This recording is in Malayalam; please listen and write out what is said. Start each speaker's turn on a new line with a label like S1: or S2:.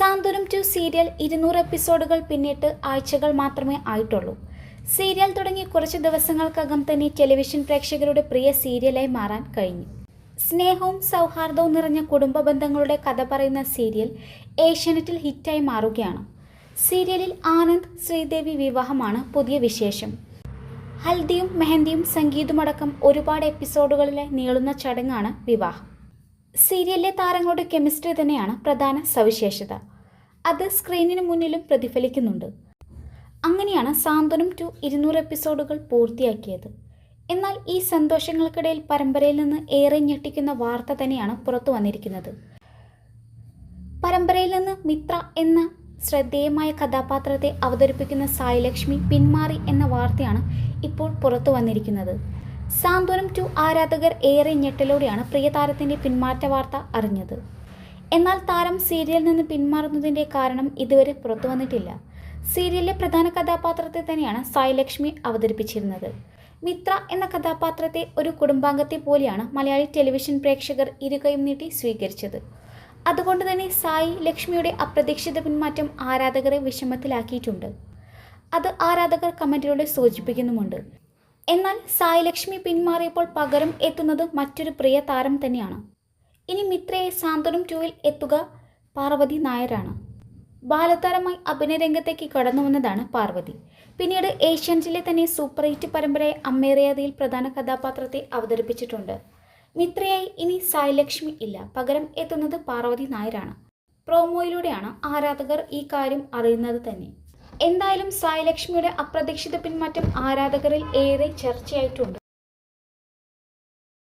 S1: സാന്ത്വനം ടു സീരിയൽ ഇരുന്നൂറ് എപ്പിസോഡുകൾ പിന്നിട്ട് ആഴ്ചകൾ മാത്രമേ ആയിട്ടുള്ളൂ. സീരിയൽ തുടങ്ങി കുറച്ച് ദിവസങ്ങൾക്കകം തന്നെ ടെലിവിഷൻ പ്രേക്ഷകരുടെ പ്രിയ സീരിയലായി മാറാൻ കഴിഞ്ഞു. സ്നേഹവും സൗഹാർദ്ദവും നിറഞ്ഞ കുടുംബ ബന്ധങ്ങളുടെ കഥ പറയുന്ന സീരിയൽ ഏഷ്യാനെറ്റിൽ ഹിറ്റായി മാറുകയാണ്. സീരിയലിൽ ആനന്ദ് ശ്രീദേവി വിവാഹമാണ് പുതിയ വിശേഷം. ഹൽദിയും മെഹന്തിയും സംഗീതമടക്കം ഒരുപാട് എപ്പിസോഡുകളിലെ നീളുന്ന ചടങ്ങാണ് വിവാഹം. സീരിയലിലെ താരങ്ങളുടെ കെമിസ്ട്രി തന്നെയാണ് പ്രധാന സവിശേഷത. അത് സ്ക്രീനിന് മുന്നിലും പ്രതിഫലിക്കുന്നുണ്ട്. അങ്ങനെയാണ് സാന്ത്വനം ടു ഇരുന്നൂറ് എപ്പിസോഡുകൾ പൂർത്തിയാക്കിയത്. എന്നാൽ ഈ സന്തോഷങ്ങൾക്കിടയിൽ പരമ്പരയിൽ നിന്ന് ഏറെ ഞെട്ടിക്കുന്ന വാർത്ത തന്നെയാണ് പുറത്തു വന്നിരിക്കുന്നത്. പരമ്പരയിൽ നിന്ന് മിത്ര എന്ന ശ്രദ്ധേയമായ കഥാപാത്രത്തെ അവതരിപ്പിക്കുന്ന സായിലക്ഷ്മി പിന്മാറി എന്ന വാർത്തയാണ് ഇപ്പോൾ പുറത്തു വന്നിരിക്കുന്നത്. സാന്ത്വനം ടു ആരാധകർ ഏറെ ഞെട്ടലോടെയാണ് പ്രിയതാരത്തിന്റെ പിന്മാറ്റ വാർത്ത അറിഞ്ഞത്. എന്നാൽ താരം സീരിയലിൽ നിന്ന് പിന്മാറുന്നതിന്റെ കാരണം ഇതുവരെ പുറത്തു വന്നിട്ടില്ല. സീരിയലിലെ പ്രധാന കഥാപാത്രത്തെ തന്നെയാണ് സായിലക്ഷ്മി അവതരിപ്പിച്ചിരുന്നത്. മിത്ര എന്ന കഥാപാത്രത്തെ ഒരു കുടുംബാംഗത്തെ പോലെയാണ് മലയാളി ടെലിവിഷൻ പ്രേക്ഷകർ ഇരുകയും നീട്ടി സ്വീകരിച്ചത്. അതുകൊണ്ട് തന്നെ സായി ലക്ഷ്മിയുടെ അപ്രതീക്ഷിത പിന്മാറ്റം ആരാധകരെ വിഷമത്തിലാക്കിയിട്ടുണ്ട്. അത് ആരാധകർ കമന്റിലൂടെ സൂചിപ്പിക്കുന്നുമുണ്ട്. എന്നാൽ സായി ലക്ഷ്മി പിന്മാറിയപ്പോൾ പകരം എത്തുന്നത് മറ്റൊരു പ്രിയ താരം തന്നെയാണ്. ഇനി മിത്രയെ സാന്ത്വനം ടൂവിൽ എത്തുക പാർവതി നായരാണ്. ബാലതാരമായി അഭിനയരംഗത്തേക്ക് കടന്നു വന്നതാണ് പാർവതി. പിന്നീട് ഏഷ്യൻസിലെ തന്നെ സൂപ്പർ ഹിറ്റ് പരമ്പരയെ അമ്മേറിയാതയിൽ പ്രധാന കഥാപാത്രത്തെ അവതരിപ്പിച്ചിട്ടുണ്ട്. മിത്രയായി ഇനി സായി ലക്ഷ്മി ഇല്ല. പകരം എത്തുന്നത് പാർവതി നായരാണ്. പ്രോമോയിലൂടെയാണ് ആരാധകർ ഈ കാര്യം അറിയുന്നത് തന്നെ. എന്തായാലും സായി ലക്ഷ്മിയുടെ അപ്രതീക്ഷിത പിന്മാറ്റം ആരാധകരിൽ ഏറെ ചർച്ചയായിട്ടുണ്ട്.